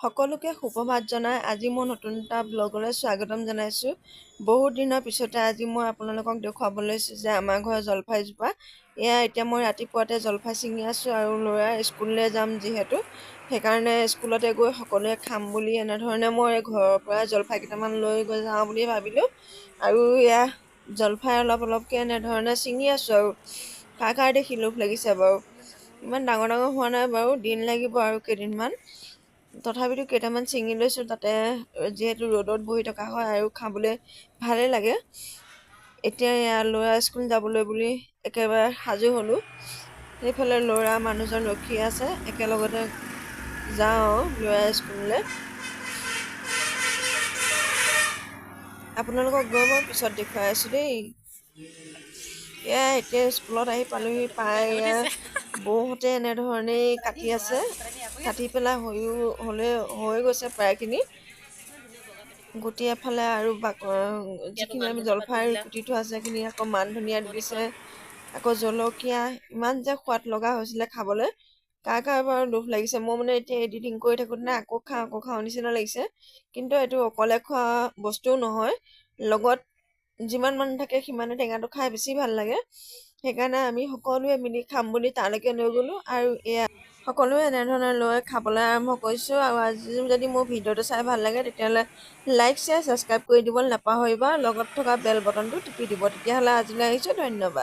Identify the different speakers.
Speaker 1: সকলোকে সুপ্ৰভাত জনাই আজি মই নতুন এটা ব্লগলৈ স্বাগতম জনাইছোঁ। বহুত দিনৰ পিছতে আজি মই আপোনালোকক দেখুৱাব লৈছোঁ যে আমাৰ ঘৰৰ জলফাইজোপা। এয়া এতিয়া মই ৰাতিপুৱাতে জলফাই ছিঙি আছোঁ আৰু ল'ৰা স্কুললৈ যাম যিহেতু। সেইকাৰণে স্কুলতে গৈ সকলোৱে খাম বুলি এনেধৰণে মই ঘৰৰ পৰা জলফাই কেইটামান লৈ গৈ যাওঁ বুলি ভাবিলোঁ। আৰু এয়া জলফাই অলপ অলপকৈ এনেধৰণে ছিঙি আছোঁ আৰু। খাই খাই দেখি লোভ লাগিছে বাৰু? ইমান ডাঙৰ ডাঙৰ হোৱা নাই বাৰু দিন লাগিব আৰু কেইদিনমান। তথাপিতো কেইটামান ছিঙি লৈছোঁ, তাতে যিহেতু ৰ'দত বহি থকা হয় আৰু খাবলৈ ভালেই লাগে। এতিয়া ল'ৰা স্কুল যাবলৈ বুলি একেবাৰে সাজু হ'লোঁ। সেইফালে ল'ৰা মানুহজন ৰখি আছে, একেলগতে যাওঁ ল'ৰা স্কুললৈ। আপোনালোকক গৈ মই পিছত দেখুৱাই আছোঁ দেই। এয়া এতিয়া স্কুলত আহি পালোহি, পাই বৌহঁতে এনেধৰণেই কাটি আছে। কাটি পেলাই হৈও হ'লে হৈ গৈছে প্ৰায়খিনি। গুটি এফালে আৰু যিখিনি আমি জলফাই গুটি থোৱা আছে সেইখিনি আকৌ মান ধনিয়া দিছে আকৌ জলকীয়া ইমান যে সোৱাদ লগা হৈছিলে খাবলৈ কাৰ কাৰ বাৰু লোভ লাগিছে। মই মানে এতিয়া এডিটিং কৰি থাকোঁতে আকৌ খাওঁ আকৌ খাওঁ নিচিনা লাগিছে। কিন্তু এইটো অকলে খোৱা বস্তুও নহয়। লগত যিমান মানুহ থাকে সিমানে টেঙাটো খাই বেছি ভাল লাগে। সেইকাৰণে আমি সকলোৱে মিলি খাম বুলি তালৈকে লৈ গ'লোঁ আৰু এয়া সকলোৱে এনেধৰণে লৈ খাবলৈ আৰম্ভ কৰিছোঁ আৰু আজি যদি মোৰ ভিডিঅ'টো চাই ভাল লাগে তেতিয়াহ'লে লাইক শ্বেয়াৰ ছাবস্ক্ৰাইব কৰি দিবলৈ নাপাহৰিবা। লগত থকা বেল বটনটো টিপি দিব। তেতিয়াহ'লে আজিলৈ আহিছোঁ ধন্যবাদ।